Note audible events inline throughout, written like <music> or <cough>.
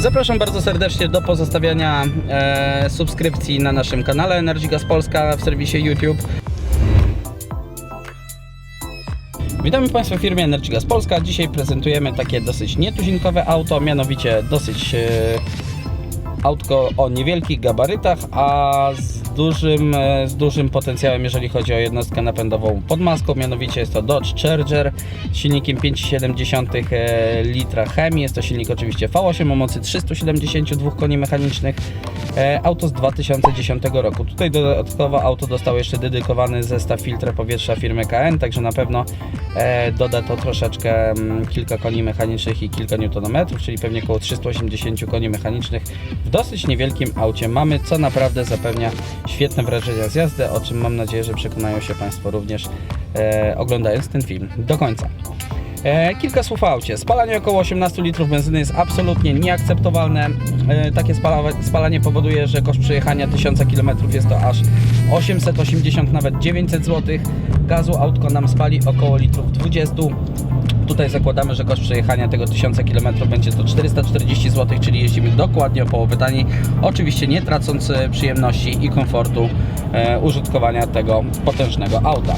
Zapraszam bardzo serdecznie do pozostawiania e, subskrypcji na naszym kanale Energy Gas Polska w serwisie YouTube. Witamy Państwa w firmie Energy Gas Polska. Dzisiaj prezentujemy takie dosyć nietuzinkowe auto, mianowicie dosyć e, autko o niewielkich gabarytach, a z dużym, e, z dużym potencjałem, jeżeli chodzi o jednostkę napędową pod maską. Mianowicie jest to Dodge Charger z silnikiem 5,7 e, litra chemii. Jest to silnik oczywiście V8 o mocy 372 koni mechanicznych. E, Auto z 2010 roku. Tutaj dodatkowo auto dostało jeszcze dedykowany zestaw filtra powietrza firmy KN, także na pewno e, doda to troszeczkę mm, kilka koni mechanicznych i kilka newtonometrów, czyli pewnie około 380 koni mechanicznych w dosyć niewielkim aucie mamy, co naprawdę zapewnia świetne wrażenia z jazdy, o czym mam nadzieję, że przekonają się Państwo również e, oglądając ten film do końca. E, kilka słów o aucie. Spalanie około 18 litrów benzyny jest absolutnie nieakceptowalne. E, takie spala, spalanie powoduje, że koszt przejechania 1000 km jest to aż 880, nawet 900 zł. Gazu autko nam spali około litrów 20. Tutaj zakładamy, że koszt przejechania tego 1000 km będzie to 440 zł, czyli jeździmy dokładnie o połowę taniej. Oczywiście nie tracąc e, przyjemności i komfortu e, użytkowania tego potężnego auta.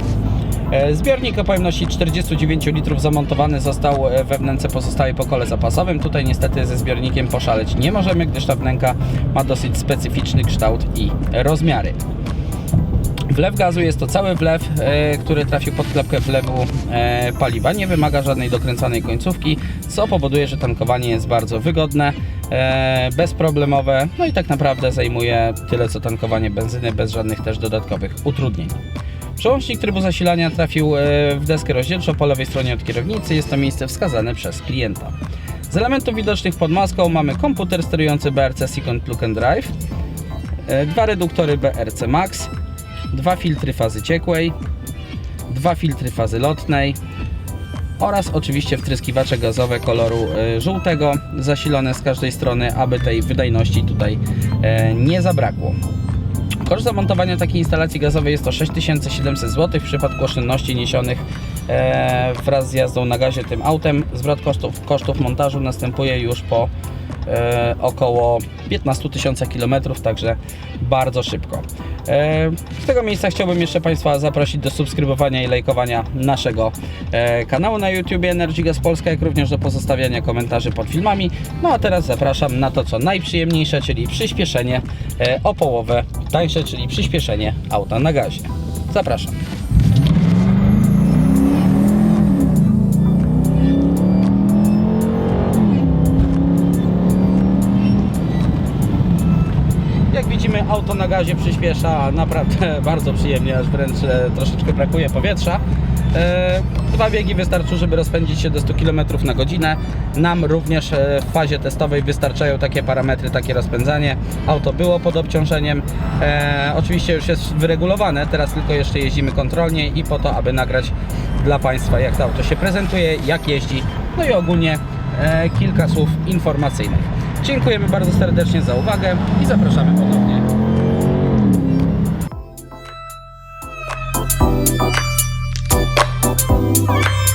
E, Zbiornik o pojemności 49 litrów zamontowany został e, we wnęce pozostałej po kole zapasowym. Tutaj niestety ze zbiornikiem poszaleć nie możemy, gdyż ta wnęka ma dosyć specyficzny kształt i rozmiary. Wlew gazu jest to cały wlew, e, który trafił pod klepkę wlewu paliwa. Nie wymaga żadnej dokręcanej końcówki, co powoduje, że tankowanie jest bardzo wygodne, bezproblemowe, no i tak naprawdę zajmuje tyle co tankowanie benzyny, bez żadnych też dodatkowych utrudnień. Przełącznik trybu zasilania trafił e, w deskę rozdzielczą po lewej stronie od kierownicy. Jest to miejsce wskazane przez klienta. Z elementów widocznych pod maską mamy komputer sterujący BRC Second Plug and Drive, e, dwa reduktory BRC Max, dwa filtry fazy ciekłej, dwa filtry fazy lotnej oraz oczywiście wtryskiwacze gazowe koloru e, żółtego zasilone z każdej strony, aby tej wydajności tutaj nie zabrakło. Koszt zamontowania takiej instalacji gazowej jest to 6700 zł w przypadku oszczędności niesionych e, wraz z jazdą na gazie tym autem. Zwrot kosztów, kosztów montażu następuje już po e, około 15 tysiąca kilometrów, także bardzo szybko. E, z tego miejsca chciałbym jeszcze Państwa zaprosić do subskrybowania i lajkowania naszego e, kanału na YouTube Energy Gas Polska, jak również do pozostawiania komentarzy pod filmami. No a teraz zapraszam na to, co najprzyjemniejsze, czyli przyspieszenie e, o połowę tańsze, czyli przyspieszenie auta na gazie. Zapraszam. Widzimy, auto na gazie przyspiesza naprawdę <laughs> bardzo przyjemnie, aż wręcz e, troszeczkę brakuje powietrza. E, Dwa biegi wystarczą, żeby rozpędzić się do 100 km na godzinę. Nam również e, w fazie testowej wystarczają takie parametry, takie rozpędzanie. Auto było pod obciążeniem. Oczywiście już jest wyregulowane, teraz tylko jeszcze jeździmy kontrolnie i po to, aby nagrać dla Państwa, jak to auto się prezentuje, jak jeździ, no i ogólnie kilka słów informacyjnych. Dziękujemy bardzo serdecznie za uwagę i zapraszamy ponownie. Thank